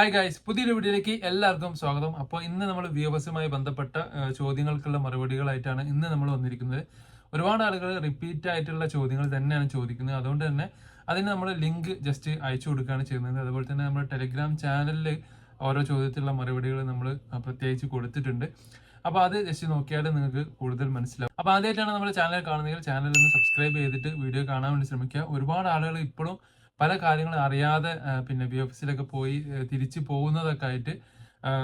Hi guys പുതിയൊരു വീഡിയോയിലേക്ക് എല്ലാവർക്കും സ്വാഗതം. അപ്പോൾ ഇന്ന് നമ്മൾ വ്യൂവേഴ്സുമായി ബന്ധപ്പെട്ട ചോദ്യങ്ങൾക്കുള്ള മറുപടികളായിട്ടാണ് ഇന്ന് നമ്മൾ വന്നിരിക്കുന്നത്. ഒരുപാട് ആളുകൾ റിപ്പീറ്റ് ആയിട്ടുള്ള ചോദ്യങ്ങൾ തന്നെയാണ് ചോദിക്കുന്നത്. അതുകൊണ്ട് തന്നെ അതിന് നമ്മൾ ലിങ്ക് ജസ്റ്റ് അയച്ചു കൊടുക്കുകയാണ് ചെയ്യുന്നത്. അതുപോലെ തന്നെ നമ്മുടെ ടെലിഗ്രാം ചാനലിൽ ഓരോ ചോദ്യത്തിലുള്ള മറുപടികൾ നമ്മൾ പ്രത്യേകിച്ച് കൊടുത്തിട്ടുണ്ട്. അപ്പോൾ അത് ജസ്റ്റ് നോക്കിയാൽ നിങ്ങൾക്ക് കൂടുതൽ മനസ്സിലാവും. അപ്പോൾ ആദ്യമായിട്ടാണ് നമ്മുടെ ചാനൽ കാണുന്നതെങ്കിൽ ചാനൽ ഒന്ന് സബ്സ്ക്രൈബ് ചെയ്തിട്ട് വീഡിയോ കാണാൻ വേണ്ടി ശ്രമിക്കുക. ഒരുപാട് ആളുകൾ ഇപ്പോഴും പല കാര്യങ്ങളും അറിയാതെ പിന്നെ ബി ഓഫീസിലൊക്കെ പോയി തിരിച്ചു പോകുന്നതൊക്കെ ആയിട്ട്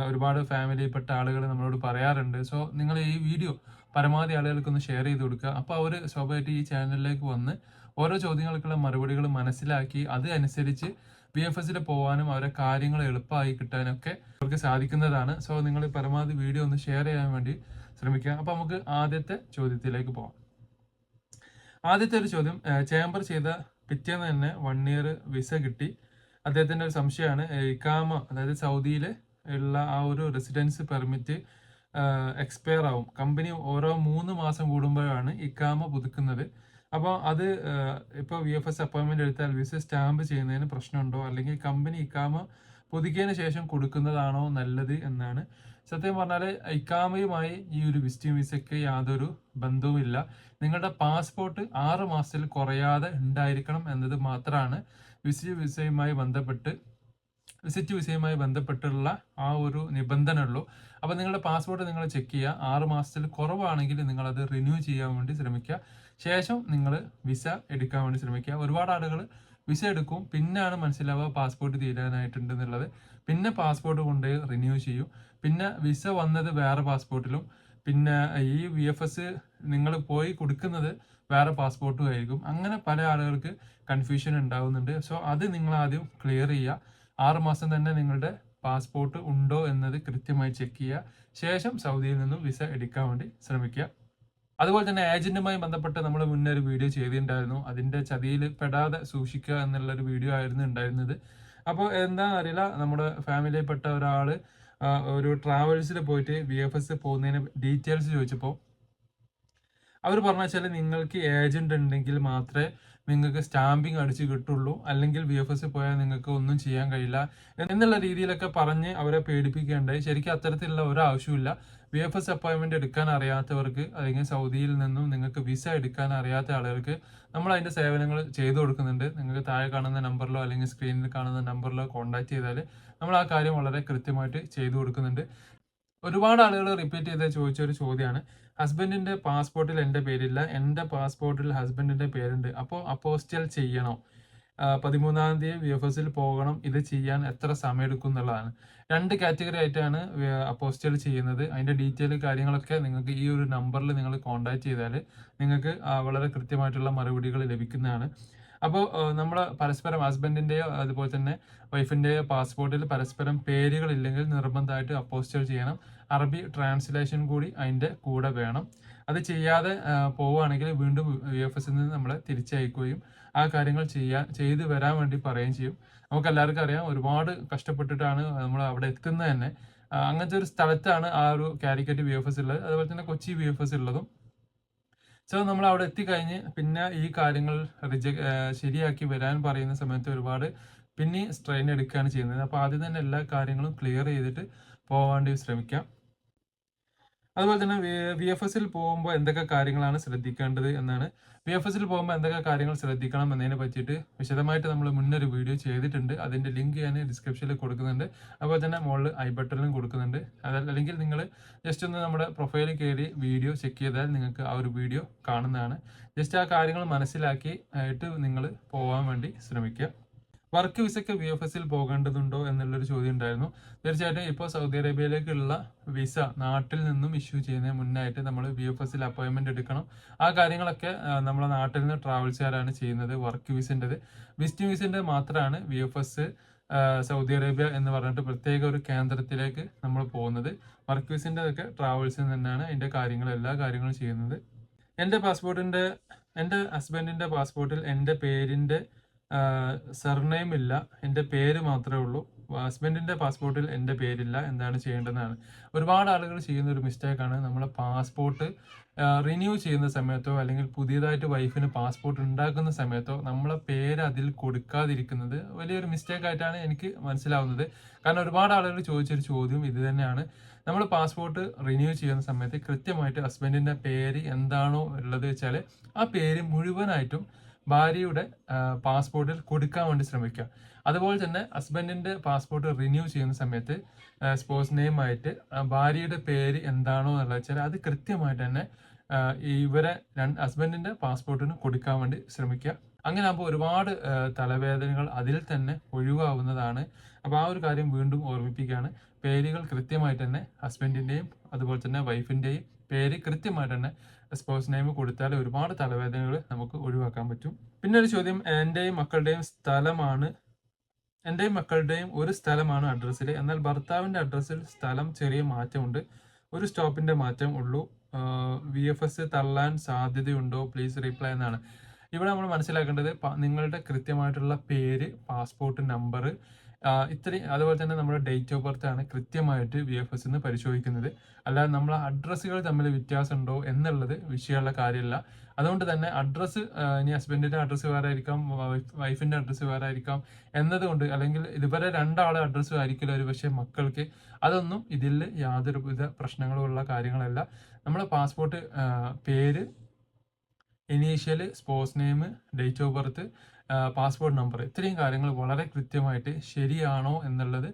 ഒരുപാട് ഫാമിലിയിൽപ്പെട്ട ആളുകൾ നമ്മളോട് പറയാറുണ്ട്. സോ നിങ്ങൾ ഈ വീഡിയോ പരമാവധി ആളുകൾക്കൊന്ന് ഷെയർ ചെയ്ത് കൊടുക്കുക. അപ്പോൾ അവർ സ്വാഭാവികമായിട്ട് ഈ ചാനലിലേക്ക് വന്ന് ഓരോ ചോദ്യങ്ങൾക്കുള്ള മറുപടികൾ മനസ്സിലാക്കി അത് അനുസരിച്ച് ബി എഫ് എസിൽ പോകാനും അവരെ കാര്യങ്ങൾ എളുപ്പമായി കിട്ടാനൊക്കെ അവർക്ക് സാധിക്കുന്നതാണ്. സോ നിങ്ങൾ പരമാവധി വീഡിയോ ഒന്ന് ഷെയർ ചെയ്യാൻ വേണ്ടി ശ്രമിക്കുക. അപ്പോൾ നമുക്ക് ആദ്യത്തെ ചോദ്യത്തിലേക്ക് പോകാം ആദ്യത്തെ ഒരു ചോദ്യം ചേംബർ ചെയ്ത പിറ്റേന്ന് തന്നെ വൺ ഇയർ വിസ കിട്ടി. അദ്ദേഹത്തിന്റെ ഒരു സംശയമാണ് ഇക്കാമ അതായത് സൗദിയിൽ ഉള്ള ആ ഒരു റെസിഡൻസ് പെർമിറ്റ് എക്സ്പയർ ആവും. കമ്പനി ഓരോ മൂന്ന് മാസം കൂടുമ്പോഴാണ് ഇക്കാമ പുതുക്കുന്നത്. അപ്പോൾ അത് ഇപ്പോൾ വി എഫ് എസ് അപ്പോയിൻമെന്റ് എടുത്താൽ വിസ സ്റ്റാമ്പ് ചെയ്യുന്നതിന് പ്രശ്നമുണ്ടോ? അല്ലെങ്കിൽ കമ്പനി ഇക്കാമ പുതുക്കിയതിന് ശേഷം കൊടുക്കുന്നതാണോ നല്ലത് എന്നാണ് സത്യം പറഞ്ഞാൽ ഇക്കാമയുമായി ഈ ഒരു വിസിറ്റിംഗ് വിസയ്ക്ക് യാതൊരു ബന്ധവുമില്ല. നിങ്ങളുടെ പാസ്പോർട്ട് ആറ് മാസത്തിൽ കുറയാതെ ഉണ്ടായിരിക്കണം എന്നത് മാത്രമാണ് വിസിറ്റ് വിസയുമായി ബന്ധപ്പെട്ട് വിസിറ്റ് വിസയുമായി ബന്ധപ്പെട്ടുള്ള ആ ഒരു നിബന്ധന ഉള്ളൂ അപ്പോൾ നിങ്ങളുടെ പാസ്പോർട്ട് നിങ്ങൾ ചെക്ക് ചെയ്യുക. ആറ് മാസത്തിൽ കുറവാണെങ്കിൽ നിങ്ങൾ അത് റിന്യൂ ചെയ്യാൻ വേണ്ടി ശ്രമിക്കുക. ശേഷം നിങ്ങൾ വിസ എടുക്കാൻ വേണ്ടി ശ്രമിക്കുക. ഒരുപാട് ആളുകൾ വിസ എടുക്കും. പിന്നാണ് മനസ്സിലാവുക പാസ്പോർട്ട് തീരാനായിട്ടുണ്ട് എന്നുള്ളത് പിന്നെ പാസ്പോർട്ട് കൊണ്ട് റിന്യൂ ചെയ്യും. പിന്നെ വിസ വന്നത് വേറെ പാസ്പോർട്ടിലും. പിന്നെ ഈ വി എഫ് എസ് നിങ്ങൾ പോയി കൊടുക്കുന്നത് വേറെ പാസ്പോർട്ടും ആയിരിക്കും. അങ്ങനെ പല ആളുകൾക്ക് കൺഫ്യൂഷൻ ഉണ്ടാവുന്നുണ്ട്. സോ അത് നിങ്ങൾ ആദ്യം ക്ലിയർ ചെയ്യുക. ആറ് മാസം തന്നെ നിങ്ങളുടെ പാസ്പോർട്ട് ഉണ്ടോ എന്നത് കൃത്യമായി ചെക്ക് ചെയ്യുക. ശേഷം സൗദിയിൽ നിന്നും വിസ എടുക്കാൻ വേണ്ടി ശ്രമിക്കുക. അതുപോലെ തന്നെ ഏജന്റുമായി ബന്ധപ്പെട്ട് നമ്മൾ മുന്നേ ഒരു വീഡിയോ ചെയ്തിട്ടുണ്ടായിരുന്നു. അതിന്റെ ചതിയിൽ പെടാതെ സൂക്ഷിക്കുക എന്നുള്ള ഒരു വീഡിയോ ആയിരുന്നു ഉണ്ടായിരുന്നത്. അപ്പോൾ എന്താ അറിയില്ല നമ്മുടെ ഫാമിലിയിൽപ്പെട്ട ഒരാൾ ആ, ഒരു ട്രാവൽസിൽ പോയിട്ട് ബി എഫ് എസ് പോകുന്നതിന് ഡീറ്റെയിൽസ് ചോദിച്ചപ്പോൾ അവർ പറഞ്ഞ വെച്ചാൽ നിങ്ങൾക്ക് ഏജന്റ് ഉണ്ടെങ്കിൽ മാത്രമേ നിങ്ങൾക്ക് സ്റ്റാമ്പിങ് അടിച്ച് കിട്ടുള്ളൂ. അല്ലെങ്കിൽ വി എഫ് എസ് പോയാൽ നിങ്ങൾക്ക് ഒന്നും ചെയ്യാൻ കഴിയില്ല. എന്നുള്ള രീതിയിലൊക്കെ പറഞ്ഞ് അവരെ പേടിപ്പിക്കേണ്ടായി ശരിക്കും അത്തരത്തിലുള്ള ഒരു ആവശ്യമില്ല വി എഫ് എസ് അപ്പോയിൻമെന്റ് എടുക്കാൻ അറിയാത്തവർക്ക് അല്ലെങ്കിൽ സൗദിയിൽ നിന്നും നിങ്ങൾക്ക് വിസ എടുക്കാൻ അറിയാത്ത ആളുകൾക്ക് നമ്മൾ അതിന്റെ സേവനങ്ങൾ ചെയ്തു കൊടുക്കുന്നുണ്ട്. നിങ്ങൾക്ക് താഴെ കാണുന്ന നമ്പറിലോ അല്ലെങ്കിൽ സ്ക്രീനിൽ കാണുന്ന നമ്പറിലോ കോൺടാക്ട് ചെയ്താൽ നമ്മൾ ആ കാര്യം വളരെ കൃത്യമായിട്ട് ചെയ്തു കൊടുക്കുന്നുണ്ട്. ഒരുപാട് ആളുകൾ റിപ്പീറ്റ് ചെയ്ത് ചോദിച്ച ഒരു ചോദ്യമാണ് ഹസ്ബൻഡിന്റെ പാസ്പോർട്ടിൽ എന്റെ പേരില്ല. എന്റെ പാസ്പോർട്ടിൽ ഹസ്ബൻഡിന്റെ പേരുണ്ട്. അപ്പോൾ അപ്പോസ്റ്റൽ ചെയ്യണോ. പതിമൂന്നാം തീയതി വി എഫ് എസിൽ പോകണം. ഇത് ചെയ്യാൻ എത്ര സമയം എടുക്കും എന്നുള്ളതാണ്. രണ്ട് കാറ്റഗറി ആയിട്ടാണ് അപ്പോസ്റ്റൽ ചെയ്യുന്നത്. അതിന്റെ ഡീറ്റെയിൽ കാര്യങ്ങളൊക്കെ നിങ്ങൾക്ക് ഈ ഒരു നമ്പറിൽ നിങ്ങൾ കോൺടാക്ട് ചെയ്താൽ നിങ്ങൾക്ക് വളരെ കൃത്യമായിട്ടുള്ള മറുപടികൾ ലഭിക്കുന്നതാണ്. അപ്പോൾ നമ്മൾ പരസ്പരം ഹസ്ബൻഡിന്റെയോ അതുപോലെ തന്നെ വൈഫിന്റെയോ പാസ്പോർട്ടിൽ പരസ്പരം പേരുകളില്ലെങ്കിൽ നിർബന്ധമായിട്ട് അപ്പോസ്റ്റൽ ചെയ്യണം. അറബി ട്രാൻസ്ലേഷൻ കൂടി അതിന്റെ കൂടെ വേണം. അത് ചെയ്യാതെ പോവുകയാണെങ്കിൽ വീണ്ടും വി എഫ് എസിൽ നിന്ന് നമ്മളെ തിരിച്ചയക്കുകയും ആ കാര്യങ്ങൾ ചെയ്യാൻ ചെയ്തു വരാൻ വേണ്ടി പറയുകയും ചെയ്യും. നമുക്ക് എല്ലാവർക്കും അറിയാം ഒരുപാട് കഷ്ടപ്പെട്ടിട്ടാണ് നമ്മൾ അവിടെ എത്തുന്നത് തന്നെ. അങ്ങനത്തെ ഒരു സ്ഥലത്താണ് ആ ഒരു കാലിക്കറ്റ് വി എഫ് എസ് ഉള്ളത്. അതുപോലെ തന്നെ കൊച്ചി വി എഫ് എസ് ഉള്ളതും സോ നമ്മൾ അവിടെ എത്തിക്കഴിഞ്ഞ് പിന്നെ ഈ കാര്യങ്ങൾ റിജക്ട് ശരിയാക്കി വരാൻ പറയുന്ന സമയത്ത് ഒരുപാട് പിന്നെ സ്ട്രെയിൻ എടുക്കുകയാണ് ചെയ്യുന്നത്. അപ്പോൾ ആദ്യം തന്നെ എല്ലാ കാര്യങ്ങളും ക്ലിയർ ചെയ്തിട്ട് പോകാൻ വേണ്ടി ശ്രമിക്കാം. അതുപോലെ തന്നെ വി എഫ് എസിൽ പോകുമ്പോൾ എന്തൊക്കെ കാര്യങ്ങളാണ് ശ്രദ്ധിക്കേണ്ടത് എന്നാണ്. വി എഫ് എസിൽ പോകുമ്പോൾ എന്തൊക്കെ കാര്യങ്ങൾ ശ്രദ്ധിക്കണം എന്നതിനെ പറ്റിയിട്ട് വിശദമായിട്ട് നമ്മൾ മുന്നൊരു വീഡിയോ ചെയ്തിട്ടുണ്ട്. അതിന്റെ ലിങ്ക് ഞാൻ ഡിസ്ക്രിപ്ഷനിൽ കൊടുക്കുന്നുണ്ട്. അതുപോലെ തന്നെ മുകളിൽ ഐ ബട്ടണിലും കൊടുക്കുന്നുണ്ട്. അതല്ല അല്ലെങ്കിൽ നിങ്ങൾ ജസ്റ്റ് ഒന്ന് നമ്മുടെ പ്രൊഫൈലിൽ കയറി വീഡിയോ ചെക്ക് ചെയ്താൽ നിങ്ങൾക്ക് ആ ഒരു വീഡിയോ കാണുന്നതാണ്. ജസ്റ്റ് ആ കാര്യങ്ങൾ മനസ്സിലാക്കി ആയിട്ട് നിങ്ങൾ പോകാൻ വേണ്ടി ശ്രമിക്കുക. വർക്ക് വിസയ്ക്ക് വി എഫ് എസിൽ പോകേണ്ടതുണ്ടോ എന്നുള്ളൊരു ചോദ്യം ഉണ്ടായിരുന്നു. തീർച്ചയായിട്ടും ഇപ്പോൾ സൗദി അറേബ്യയിലേക്കുള്ള വിസ നാട്ടിൽ നിന്നും ഇഷ്യൂ ചെയ്യുന്നതിന് മുന്നായിട്ട് നമ്മൾ വി എഫ് എസിൽ അപ്പോയിൻമെന്റ് എടുക്കണം. ആ കാര്യങ്ങളൊക്കെ നമ്മളെ നാട്ടിൽ നിന്ന് ട്രാവൽസുകാരാണ് ചെയ്യുന്നത് വർക്ക് വിസിന്റെത്. വിസിറ്റിംഗ് വിസിന്റെ മാത്രമാണ് V F S Saudi Arabia എന്ന് പറഞ്ഞിട്ട് പ്രത്യേക ഒരു കേന്ദ്രത്തിലേക്ക് നമ്മൾ പോകുന്നത്. വർക്ക് വിസിന്റെ ഒക്കെ ട്രാവൽസിൽ നിന്നാണ് അതിന്റെ കാര്യങ്ങൾ എല്ലാ കാര്യങ്ങളും ചെയ്യുന്നത്. എന്റെ പാസ്പോർട്ടിന്റെ എന്റെ ഹസ്ബൻഡിന്റെ പാസ്പോർട്ടിൽ എന്റെ പേരിന്റെ സർനെയിം ഇല്ല എന്റെ പേര് മാത്രമേ ഉള്ളൂ. ഹസ്ബൻഡിന്റെ പാസ്പോർട്ടിൽ എന്റെ പേരില്ല. എന്താണ് ചെയ്യേണ്ടതെന്നാണ്. ഒരുപാട് ആളുകൾ ചെയ്യുന്ന ഒരു മിസ്റ്റേക്കാണ്. നമ്മളെ പാസ്പോർട്ട് റിന്യൂ ചെയ്യുന്ന സമയത്തോ അല്ലെങ്കിൽ പുതിയതായിട്ട് വൈഫിന് പാസ്പോർട്ട് ഉണ്ടാക്കുന്ന സമയത്തോ നമ്മളെ പേര് അതിൽ കൊടുക്കാതിരിക്കുന്നത് വലിയൊരു മിസ്റ്റേക്കായിട്ടാണ് എനിക്ക് മനസ്സിലാവുന്നത്. കാരണം ഒരുപാട് ആളുകൾ ചോദിച്ചൊരു ചോദ്യം ഇത് തന്നെയാണ്. നമ്മൾ പാസ്പോർട്ട് റിന്യൂ ചെയ്യുന്ന സമയത്ത് കൃത്യമായിട്ട് ഹസ്ബൻഡിന്റെ പേര് എന്താണോ ഉള്ളത് വെച്ചാൽ ആ പേര് മുഴുവനായിട്ടും ഭാര്യയുടെ പാസ്പോർട്ടിൽ കൊടുക്കാൻ വേണ്ടി ശ്രമിക്കുക. അതുപോലെ തന്നെ ഹസ്ബൻഡിന്റെ പാസ്പോർട്ട് റിന്യൂ ചെയ്യുന്ന സമയത്ത് സ്പോസ് നെയിം ആയിട്ട് ആ ഭാര്യയുടെ പേര് എന്താണോ എന്നുള്ളത് വെച്ചാൽ അത് കൃത്യമായിട്ട് തന്നെ ഇവരെ രണ്ട് ഹസ്ബൻഡിന്റെ പാസ്പോർട്ടിന് കൊടുക്കാൻ വേണ്ടി ശ്രമിക്കുക. അങ്ങനെ ആകുമ്പോൾ ഒരുപാട് തലവേദനകൾ അതിൽ തന്നെ ഒഴിവാവുന്നതാണ്. അപ്പോൾ ആ ഒരു കാര്യം വീണ്ടും ഓർമ്മിപ്പിക്കുകയാണ്. പേരുകൾ കൃത്യമായിട്ട് തന്നെ ഹസ്ബൻഡിന്റെയും അതുപോലെ തന്നെ വൈഫിന്റെയും പേര് കൃത്യമായിട്ട് തന്നെ സ്പോർട്സ് നെയിം കൊടുത്താൽ ഒരുപാട് തലവേദനകൾ നമുക്ക് ഒഴിവാക്കാൻ പറ്റും. പിന്നെ ഒരു ചോദ്യം എന്റെയും മക്കളുടെയും സ്ഥലമാണ് എന്റെയും മക്കളുടെയും ഒരു സ്ഥലമാണ് അഡ്രസ്സിൽ. എന്നാൽ ഭർത്താവിന്റെ അഡ്രസ്സിൽ സ്ഥലം ചെറിയ മാറ്റമുണ്ട്. ഒരു സ്റ്റോപ്പിന്റെ മാറ്റം ഉള്ളൂ. വി എഫ് എസ് തള്ളാൻ സാധ്യതയുണ്ടോ? പ്ലീസ് റിപ്ലൈ എന്നാണ്. ഇവിടെ നമ്മൾ മനസ്സിലാക്കേണ്ടത് നിങ്ങളുടെ കൃത്യമായിട്ടുള്ള പേര് പാസ്പോർട്ട് നമ്പർ ഇത്രയും അതുപോലെ തന്നെ നമ്മുടെ ഡേറ്റ് ഓഫ് ബർത്ത് ആണ് കൃത്യമായിട്ട് വി എഫ് എസ് പരിശോധിക്കുന്നത്. അല്ലാതെ നമ്മളെ അഡ്രസ്സുകൾ തമ്മിൽ വ്യത്യാസം ഉണ്ടോ എന്നുള്ളത് വിഷയമുള്ള കാര്യമല്ല. അതുകൊണ്ട് തന്നെ അഡ്രസ്സ് ഇനി ഹസ്ബൻഡിന്റെ അഡ്രസ്സ് വേറെ ആയിരിക്കാം വൈഫിന്റെ അഡ്രസ്സ് വേറെ ആയിരിക്കാം എന്നതുകൊണ്ട് അല്ലെങ്കിൽ ഇതുവരെ രണ്ടാളെ അഡ്രസ്സ് ആയിരിക്കില്ല ഒരു പക്ഷേ മക്കൾക്ക്. അതൊന്നും ഇതിൽ യാതൊരു വിധ പ്രശ്നങ്ങളുള്ള കാര്യങ്ങളല്ല. നമ്മുടെ പാസ്പോർട്ട് പേര് initial sports name date of birth passport number ഇത്രയും കാര്യങ്ങൾ വളരെ കൃത്യമായിട്ട് ശരിയാണോ എന്നുള്ളത്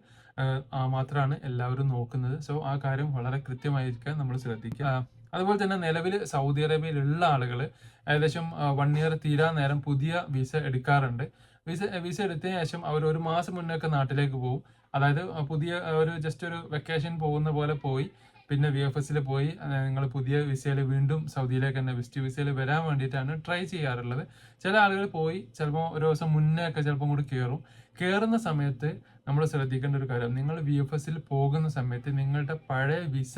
മാത്രമാണ് എല്ലാവരും നോക്കുന്നത്. സോ ആ കാര്യം വളരെ കൃത്യമായിരിക്കാൻ നമ്മൾ ശ്രദ്ധിക്കുക. അതുപോലെ തന്നെ നിലവിൽ സൗദി അറേബ്യയിലുള്ള ആളുകൾ ഏകദേശം വൺ ഇയർ തീരാൻ നേരം പുതിയ വിസ എടുക്കാറുണ്ട്. വിസ വിസ എടുത്തതിന് ശേഷം അവർ ഒരു മാസം മുന്നേ ഒക്കെ നാട്ടിലേക്ക് പോകും. അതായത് പുതിയ ഒരു ജസ്റ്റ് ഒരു വെക്കേഷൻ പോകുന്ന പോലെ പോയി. പിന്നെ വി എഫ് എസിൽ പോയി നിങ്ങൾ പുതിയ വിസയിൽ വീണ്ടും സൗദിയിലേക്ക് തന്നെ വിസിറ്റ് വിസയിൽ വരാൻ വേണ്ടിയിട്ടാണ് ട്രൈ ചെയ്യാറുള്ളത്. ചില ആളുകൾ പോയി ചിലപ്പോൾ ഒരു ദിവസം മുന്നേ ഒക്കെ ചിലപ്പം കൂടി കയറും കയറുന്ന സമയത്ത് നമ്മൾ ശ്രദ്ധിക്കേണ്ട ഒരു കാര്യം നിങ്ങൾ വി എഫ് എസിൽ പോകുന്ന സമയത്ത് നിങ്ങളുടെ പഴയ വിസ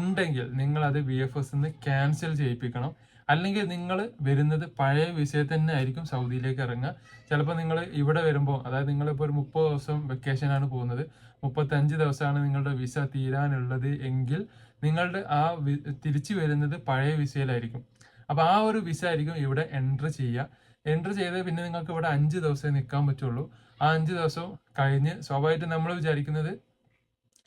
ഉണ്ടെങ്കിൽ നിങ്ങൾ അത് വി എഫ് എസ് നിന്ന് ക്യാൻസൽ ചെയ്യിപ്പിക്കണം. അല്ലെങ്കിൽ നിങ്ങൾ വരുന്നത് പഴയ വിസയിൽ തന്നെ ആയിരിക്കും സൗദിയിലേക്ക് ഇറങ്ങുക. ചിലപ്പോൾ നിങ്ങൾ ഇവിടെ വരുമ്പോൾ അതായത് നിങ്ങളിപ്പോൾ ഒരു മുപ്പത് ദിവസം വെക്കേഷനാണ് പോകുന്നത്. മുപ്പത്തഞ്ച് ദിവസമാണ് നിങ്ങളുടെ വിസ തീരാനുള്ളത് എങ്കിൽ നിങ്ങളുടെ ആ തിരിച്ചു വരുന്നത് പഴയ വിസയിലായിരിക്കും. അപ്പോൾ ആ ഒരു വിസ ആയിരിക്കും ഇവിടെ എൻട്രി ചെയ്യുക. എൻട്രി ചെയ്ത് പിന്നെ നിങ്ങൾക്ക് ഇവിടെ അഞ്ച് ദിവസമേ നിൽക്കാൻ പറ്റുള്ളൂ. ആ അഞ്ച് ദിവസം കഴിഞ്ഞ് സ്വാഭാവികമായിട്ട് നമ്മൾ വിചാരിക്കുന്നത്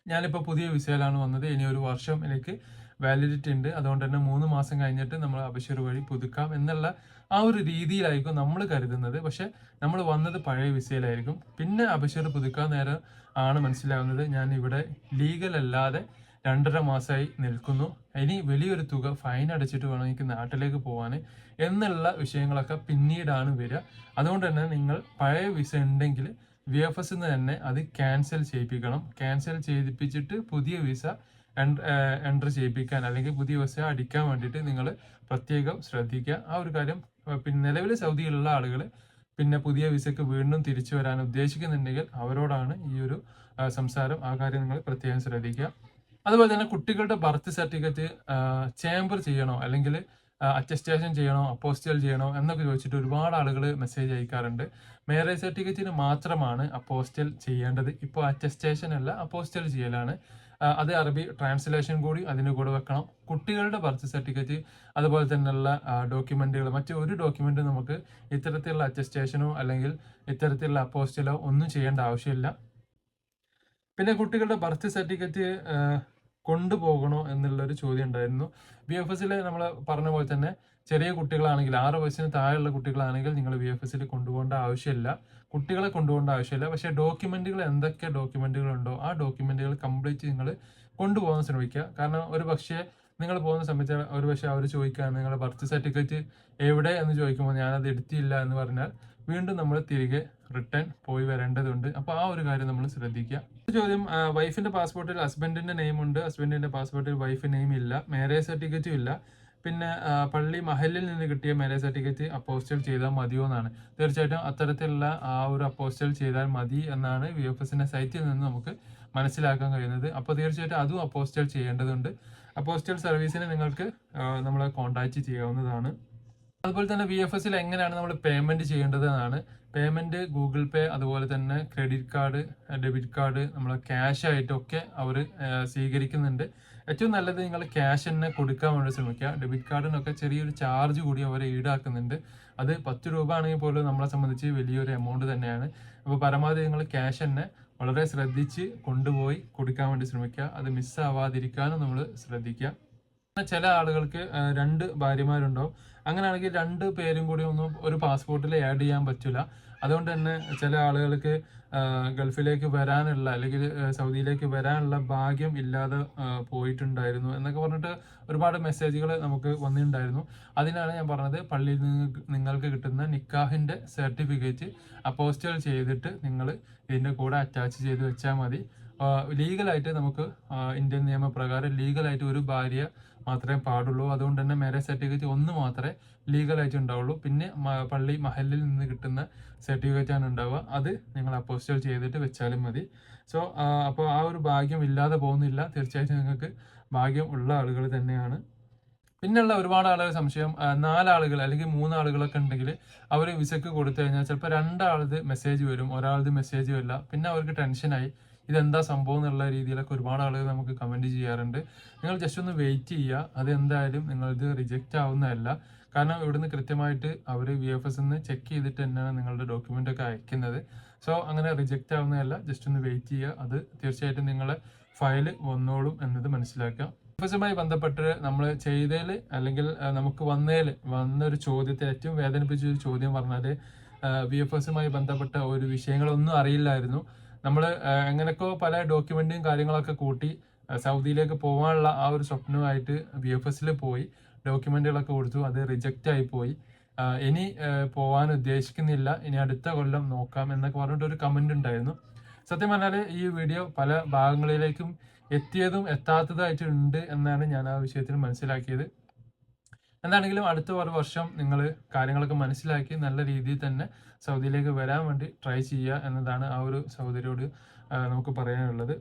ഞാനിപ്പോൾ പുതിയ വിസയിലാണ് വന്നത്. ഇനി ഒരു വർഷം എനിക്ക് വാലിഡിറ്റി ഉണ്ട്. അതുകൊണ്ട് തന്നെ മൂന്ന് മാസം കഴിഞ്ഞിട്ട് നമ്മൾ അബഷീർ വഴി പുതുക്കാം എന്നുള്ള ആ ഒരു രീതിയിലായിരിക്കും നമ്മൾ കരുതുന്നത്. പക്ഷെ നമ്മൾ വന്നത് പഴയ വിസയിലായിരിക്കും. പിന്നെ അബഷീർ പുതുക്കാൻ നേരം ആണ് മനസ്സിലാവുന്നത് ഞാൻ ഇവിടെ ലീഗൽ അല്ലാതെ രണ്ടര മാസമായി നിൽക്കുന്നു. ഇനി വലിയൊരു തുക ഫൈൻ അടച്ചിട്ട് വേണം എനിക്ക് നാട്ടിലേക്ക് പോകാൻ എന്നുള്ള വിഷയങ്ങളൊക്കെ പിന്നീടാണ് വരിക. അതുകൊണ്ട് തന്നെ നിങ്ങൾ പഴയ വിസ ഉണ്ടെങ്കിൽ വി എഫ് എസ് തന്നെ അത് ക്യാൻസൽ ചെയ്യിപ്പിക്കണം. ക്യാൻസൽ ചെയ്യിപ്പിച്ചിട്ട് പുതിയ വിസ എൻട്രി ചെയ്യിപ്പിക്കാൻ അല്ലെങ്കിൽ പുതിയ വിസ അടിക്കാൻ വേണ്ടിയിട്ട് നിങ്ങൾ പ്രത്യേകം ശ്രദ്ധിക്കുക. ആ ഒരു കാര്യം പിന്നെ നിലവിൽ സൗദിയിലുള്ള ആളുകൾ പിന്നെ പുതിയ വിസയ്ക്ക് വീണ്ടും തിരിച്ചു വരാൻ ഉദ്ദേശിക്കുന്നുണ്ടെങ്കിൽ അവരോടാണ് ഈ ഒരു സംസാരം ആ കാര്യം നിങ്ങൾ പ്രത്യേകം ശ്രദ്ധിക്കുക. അതുപോലെ തന്നെ കുട്ടികളുടെ ബർത്ത് സർട്ടിഫിക്കറ്റ് ചേംബർ ചെയ്യണോ അല്ലെങ്കിൽ അറ്റസ്റ്റേഷൻ ചെയ്യണോ അപ്പോസ്റ്റൽ ചെയ്യണോ എന്നൊക്കെ ചോദിച്ചിട്ട് ഒരുപാട് ആളുകൾ മെസ്സേജ് അയക്കാറുണ്ട്. മാരേജ് സർട്ടിഫിക്കറ്റിന് മാത്രമാണ് അപ്പോസ്റ്റൽ ചെയ്യേണ്ടത്. ഇപ്പോൾ അറ്റസ്റ്റേഷൻ അല്ല അപ്പോസ്റ്റൽ ചെയ്യലാണ്. അത് അറബി ട്രാൻസ്ലേഷൻ കൂടി അതിന് കൂടെ വെക്കണം. കുട്ടികളുടെ ബർത്ത് സർട്ടിഫിക്കറ്റ് അതുപോലെ തന്നെയുള്ള ഡോക്യുമെന്റുകൾ മറ്റു ഒരു ഡോക്യുമെന്റ് നമുക്ക് ഇത്തരത്തിലുള്ള അറ്റസ്റ്റേഷനോ അല്ലെങ്കിൽ ഇത്തരത്തിലുള്ള അപ്പോസ്റ്റിലോ ഒന്നും ചെയ്യേണ്ട ആവശ്യമില്ല. പിന്നെ കുട്ടികളുടെ ബർത്ത് സർട്ടിഫിക്കറ്റ് കൊണ്ടുപോകണോ എന്നുള്ളൊരു ചോദ്യം ഉണ്ടായിരുന്നു ബി എഫ് എസിൽ നമ്മൾ പറഞ്ഞ പോലെ തന്നെ ചെറിയ കുട്ടികളാണെങ്കിൽ ആറ് വയസ്സിന് താഴെയുള്ള കുട്ടികളാണെങ്കിൽ നിങ്ങൾ ബി എഫ് എസിൽ കൊണ്ടുപോകേണ്ട ആവശ്യമില്ല. കുട്ടികളെ കൊണ്ടുപോകേണ്ട ആവശ്യമില്ല. പക്ഷേ ഡോക്യുമെന്റുകൾ എന്തൊക്കെ ഡോക്യുമെന്റുകൾ ഉണ്ടോ ആ ഡോക്യുമെന്റുകൾ കംപ്ലീറ്റ് നിങ്ങൾ കൊണ്ടുപോകാൻ ശ്രമിക്കുക. കാരണം ഒരു പക്ഷേ നിങ്ങൾ പോകുന്ന സമയത്ത് ഒരു പക്ഷേ അവർ ചോദിക്കുകയാണ് നിങ്ങളുടെ ബർത്ത് സർട്ടിഫിക്കറ്റ് എവിടെ എന്ന് ചോദിക്കുമ്പോൾ ഞാനത് എടുത്തില്ല എന്ന് പറഞ്ഞാൽ വീണ്ടും നമ്മൾ തിരികെ റിട്ടേൺ പോയി വരേണ്ടതുണ്ട്. അപ്പോൾ ആ ഒരു കാര്യം നമ്മൾ ശ്രദ്ധിക്കുക. ചോദ്യം വൈഫിന്റെ പാസ്പോർട്ടിൽ ഹസ്ബൻഡിന്റെ നെയിം ഉണ്ട്. ഹസ്ബൻഡിന്റെ പാസ്പോർട്ടിൽ വൈഫ് നെയിം ഇല്ല. മാരേജ് സർട്ടിഫിക്കറ്റും ഇല്ല. പിന്നെ പള്ളി മഹലിൽ നിന്ന് കിട്ടിയ മാരേജ് സർട്ടിഫിക്കറ്റ് അപ്പോസ്റ്റൽ ചെയ്താൽ മതിയോ എന്നാണ്. തീർച്ചയായിട്ടും അത്തരത്തിലുള്ള ആ ഒരു അപ്പോസ്റ്റൽ ചെയ്താൽ മതി എന്നാണ് വി എഫ് എസിന്റെ സൈറ്റിൽ നിന്ന് നമുക്ക് മനസ്സിലാക്കാൻ കഴിയുന്നത്. അപ്പോൾ തീർച്ചയായിട്ടും അതും അപ്പോസ്റ്റൽ ചെയ്യേണ്ടതുണ്ട്. അപ്പോസ്റ്റൽ സർവീസിനെ നിങ്ങൾക്ക് നമ്മളെ കോൺടാക്റ്റ് ചെയ്യാവുന്നതാണ്. അതുപോലെ തന്നെ വി എഫ് എസിൽ എങ്ങനെയാണ് നമ്മൾ പേയ്മെന്റ് ചെയ്യേണ്ടത് എന്നാണ് പേയ്മെന്റ് ഗൂഗിൾ പേ അതുപോലെ തന്നെ ക്രെഡിറ്റ് കാർഡ് ഡെബിറ്റ് കാർഡ് നമ്മൾ ക്യാഷ് ആയിട്ടൊക്കെ അവർ സ്വീകരിക്കുന്നുണ്ട്. ഏറ്റവും നല്ലത് നിങ്ങൾ ക്യാഷ് തന്നെ കൊടുക്കാൻ വേണ്ടി ശ്രമിക്കുക. ഡെബിറ്റ് കാർഡിനൊക്കെ ചെറിയൊരു ചാർജ് കൂടി അവർ ഈടാക്കുന്നുണ്ട്. അത് പത്ത് രൂപ ആണെങ്കിൽ പോലും നമ്മളെ സംബന്ധിച്ച് വലിയൊരു എമൗണ്ട് തന്നെയാണ്. അപ്പോൾ പരമാവധി നിങ്ങൾ ക്യാഷ് തന്നെ വളരെ ശ്രദ്ധിച്ച് കൊണ്ടുപോയി കൊടുക്കാൻ വേണ്ടി ശ്രമിക്കുക. അത് മിസ്സാവാതിരിക്കാനും നമ്മൾ ശ്രദ്ധിക്കുക. ചില ആളുകൾക്ക് രണ്ട് രണ്ട് ഭാര്യമാരുണ്ടാവും. അങ്ങനെയാണെങ്കിൽ രണ്ട് പേരും കൂടി ഒന്നും ഒരു പാസ്പോർട്ടിൽ ആഡ് ചെയ്യാൻ പറ്റില്ല. അതുകൊണ്ട് തന്നെ ചില ആളുകൾക്ക് ഗൾഫിലേക്ക് വരാനുള്ള അല്ലെങ്കിൽ സൗദിയിലേക്ക് വരാനുള്ള ഭാഗ്യം ഇല്ലാതെ പോയിട്ടുണ്ടായിരുന്നു എന്നൊക്കെ പറഞ്ഞിട്ട് ഒരുപാട് മെസ്സേജുകൾ നമുക്ക് വന്നിട്ടുണ്ടായിരുന്നു. അതിനാണ് ഞാൻ പറഞ്ഞത് പള്ളിയിൽ നിന്ന് നിങ്ങൾക്ക് കിട്ടുന്ന നിക്കാഹിന്റെ സർട്ടിഫിക്കറ്റ് അപ്പോസ്റ്റൽ ചെയ്തിട്ട് നിങ്ങൾ ഇതിന്റെ കൂടെ അറ്റാച്ച് ചെയ്ത് വെച്ചാൽ മതി. ലീഗലായിട്ട് നമുക്ക് ഇന്ത്യൻ നിയമപ്രകാരം ലീഗലായിട്ട് ഒരു ഭാര്യ മാത്രമേ പാടുള്ളൂ. അതുകൊണ്ട് തന്നെ മാരേജ് സർട്ടിഫിക്കറ്റ് ഒന്ന് മാത്രമേ ലീഗലായിട്ട് ഉണ്ടാവുള്ളൂ. പിന്നെ പള്ളി മഹലിൽ നിന്ന് കിട്ടുന്ന സർട്ടിഫിക്കറ്റ് ആണ് ഉണ്ടാവുക. അത് നിങ്ങൾ അപ്പോസ്റ്റൽ ചെയ്തിട്ട് വെച്ചാലും മതി. സോ അപ്പോൾ ആ ഒരു ഭാഗ്യം ഇല്ലാതെ പോകുന്നില്ല. തീർച്ചയായിട്ടും നിങ്ങൾക്ക് ഭാഗ്യം ഉള്ള ആളുകൾ തന്നെയാണ്. പിന്നെയുള്ള ഒരുപാട് ആളുകൾ സംശയം നാലാളുകൾ അല്ലെങ്കിൽ മൂന്നാളുകളൊക്കെ ഉണ്ടെങ്കിൽ അവർ വിസക്ക് കൊടുത്തു കഴിഞ്ഞാൽ ചിലപ്പോൾ രണ്ടാളത് മെസ്സേജ് വരും ഒരാളത് മെസ്സേജ് വരില്ല. പിന്നെ അവർക്ക് ടെൻഷനായി ഇതെന്താ സംഭവം എന്നുള്ള രീതിയിലൊക്കെ ഒരുപാട് ആളുകൾ നമുക്ക് കമന്റ് ചെയ്യാറുണ്ട്. നിങ്ങൾ ജസ്റ്റ് ഒന്ന് വെയിറ്റ് ചെയ്യുക. അതെന്തായാലും നിങ്ങളിത് റിജക്റ്റ് ആവുന്നതല്ല. കാരണം ഇവിടുന്ന് കൃത്യമായിട്ട് അവർ വി എഫ് എസ് നിന്ന് ചെക്ക് ചെയ്തിട്ട് തന്നെയാണ് നിങ്ങളുടെ ഡോക്യുമെന്റ് ഒക്കെ അയക്കുന്നത്. സോ അങ്ങനെ റിജക്റ്റ് ആവുന്നതല്ല. ജസ്റ്റ് ഒന്ന് വെയിറ്റ് ചെയ്യുക. അത് തീർച്ചയായിട്ടും നിങ്ങളെ ഫയൽ വന്നോളും എന്നത് മനസ്സിലാക്കുക. വി ബന്ധപ്പെട്ട് നമ്മൾ ചെയ്തതിൽ അല്ലെങ്കിൽ നമുക്ക് വന്നതിൽ വന്ന ഒരു ചോദ്യത്തെ ഏറ്റവും വേദനിപ്പിച്ച ഒരു ചോദ്യം പറഞ്ഞാൽ വി എഫ് എസുമായി ബന്ധപ്പെട്ട ഒരു വിഷയങ്ങളൊന്നും അറിയില്ലായിരുന്നു. നമ്മൾ എങ്ങനെയൊക്കെ പല ഡോക്യുമെന്റും കാര്യങ്ങളൊക്കെ കൂട്ടി സൗദിയിലേക്ക് പോകാനുള്ള ആ ഒരു സ്വപ്നമായിട്ട് ബി എഫ് എസിൽ പോയി ഡോക്യുമെന്റുകളൊക്കെ കൊടുത്തു അത് റിജക്റ്റ് ആയി പോയി. ഇനി പോകാൻ ഉദ്ദേശിക്കുന്നില്ല. ഇനി അടുത്ത കൊല്ലം നോക്കാം എന്നൊക്കെ പറഞ്ഞിട്ട് ഒരു കമന്റ് ഉണ്ടായിരുന്നു. സത്യം പറഞ്ഞാൽ ഈ വീഡിയോ പല ഭാഗങ്ങളിലേക്കും എത്തിയതും എത്താത്തതായിട്ടുണ്ട് എന്നാണ് ഞാൻ ആ വിഷയത്തിൽ മനസ്സിലാക്കിയത്. എന്താണെങ്കിലും അടുത്ത ഒരു വർഷം നിങ്ങൾ കാര്യങ്ങളൊക്കെ മനസ്സിലാക്കി നല്ല രീതിയിൽ തന്നെ സൗദിയിലേക്ക് വരാൻ വേണ്ടി ട്രൈ ചെയ്യുക എന്നതാണ് ആ ഒരു സഹോദരിയോട് നമുക്ക് പറയാനുള്ളത്.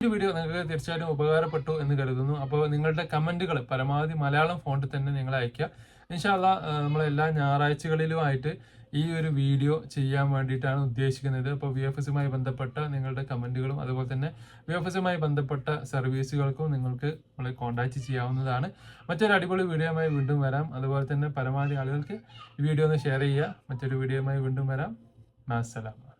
ഈ വീഡിയോ നിങ്ങൾക്ക് തീർച്ചയായിട്ടും ഉപകാരപ്പെട്ടു എന്ന് കരുതുന്നു. അപ്പോൾ നിങ്ങളുടെ കമന്റുകൾ പരമാവധി മലയാളം ഫോണ്ടിൽ തന്നെ നിങ്ങൾ അയക്കുക ഇൻഷാല്ല നമ്മളെല്ലാ ഞായറാഴ്ചകളിലുമായിട്ട് ഈ ഒരു വീഡിയോ ചെയ്യാൻ വേണ്ടിയിട്ടാണ് ഉദ്ദേശിക്കുന്നത്. അപ്പോൾ വി എഫ് എസുമായി ബന്ധപ്പെട്ട നിങ്ങളുടെ കമന്റുകളും അതുപോലെ തന്നെ വി എഫ് എസുമായി ബന്ധപ്പെട്ട സർവീസുകൾക്കും നിങ്ങൾക്ക് നമ്മളെ കോൺടാക്റ്റ് ചെയ്യാവുന്നതാണ്. മറ്റൊരു അടിപൊളി വീഡിയോയുമായി വീണ്ടും വരാം. അതുപോലെ തന്നെ പരമാവധി ആളുകൾക്ക് ഈ വീഡിയോ ഒന്ന് ഷെയർ ചെയ്യുക. മറ്റൊരു വീഡിയോയുമായി വീണ്ടും വരാം. മാസലാം